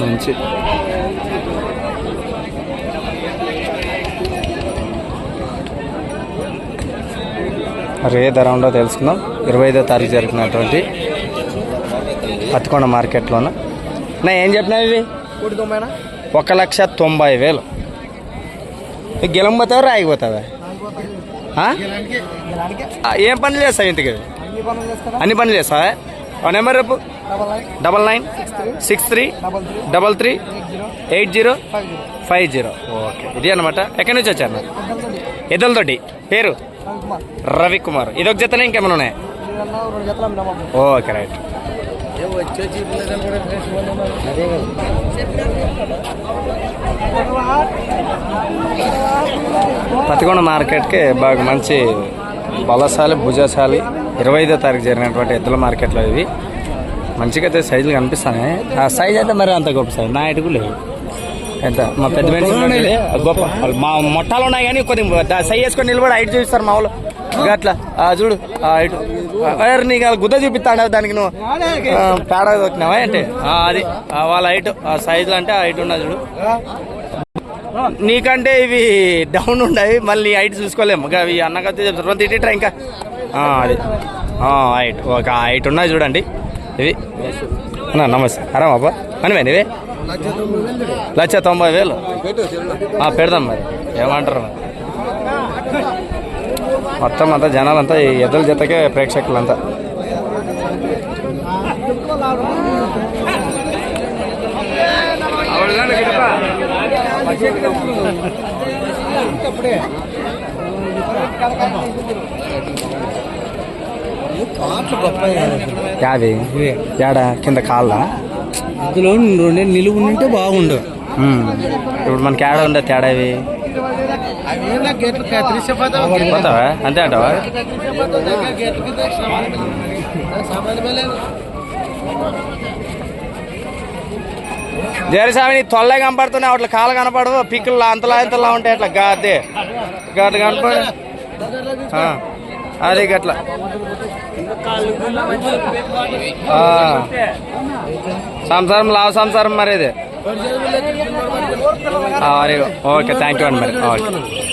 మంచి ఏ ధర ఉందో తెలుసుకుందాం. ఇరవై ఐదో తారీఖు జరిగినటువంటి పత్తికొండ మార్కెట్లోన. నా ఏం చెప్పినావు ఇవి? ఒక లక్ష తొంభై వేలు. ఇవి గిలం పోతావా రాయిపోతావా ఆ? ఆ, ఏం పనులు చేస్తావు ఇంటికి? అన్ని పనులు చేస్తావా? నెంబర్ రేపు double nine six three double three eight zero five zero okay. ఇది అనమాట ఎక్కడి నుంచి వచ్చారు? మీరు ఎదలతోటి పేరు? రవికుమార్. ఇదొక జతనే ఇంకేమైనా ఉన్నాయి? Okay right. అదే పత్తికొండ మార్కెట్కి బాగా మంచి బలశాలి భుజశాలి ఇరవై ఐదో తారీఖు జరిగినటువంటి ఎద్దుల మార్కెట్లో ఇవి. మంచిగా అయితే సైజులు కనిపిస్తాయి ఆ సైజ్ అయితే మరి అంత గొప్ప సైజ్. నా ఇటుకు లేవు ఎంత? మా పెద్ద మనిషి. గొప్ప. మా మొట్టాలు ఉన్నాయి కానీ కొద్దిగా సైజ్ వేసుకొని నిలబడి హైట్ చూపిస్తారు మా వాళ్ళు. అట్లా. చూడు ఆ హైట్ అరే నీకు గుద్ద చూపిస్తాడు దానికి నువ్వు? పేడ అంటే అది. వాళ్ళ హైట్ ఆ సైజులు అంటే ఆ హైట్ ఉన్నది చూడు. నీకంటే ఇవి డౌన్ ఉండవి మళ్ళీ హైట్ చూసుకోలేము. ఇవి అవి అన్నకైతే చెప్తారు. తిట్టిట్రా ఇంకా? అది. హైట్ ఒక హైట్ ఉన్నాయి చూడండి. ఇవి. అన్న నమస్తే. అరామా బాబా మనమేనా ఇవి? లక్ష తొంభై వేలు. పెడదాం మరి. ఏమంటారు మరి? మొత్తం అంతా జనాలంతా ఈ ఎద్దుల జతకే ప్రేక్షకులంతా. యాది? యాడా? కింద కాళ్ళ? ఇందులో రెండే నిలువు ఉంటే బాగుండు. ఇప్పుడు మనకి యాడ ఉండే తేడా ఇవి? పోతావా? అంతే అంటావా? జయస్వామి నీ తొల్లే కనపడుతున్నాయి అట్లా కాలు కనపడదు పిక్కులు అంతలా అంతలా ఉంటాయి అట్లా గాదే గట్ల కనపడ. ఆ, అది గట్ల. ఆ. సంసారం లావు సంసారం మరి ఇది. ఓకే థ్యాంక్ యూ అండి మరి. ఓకే.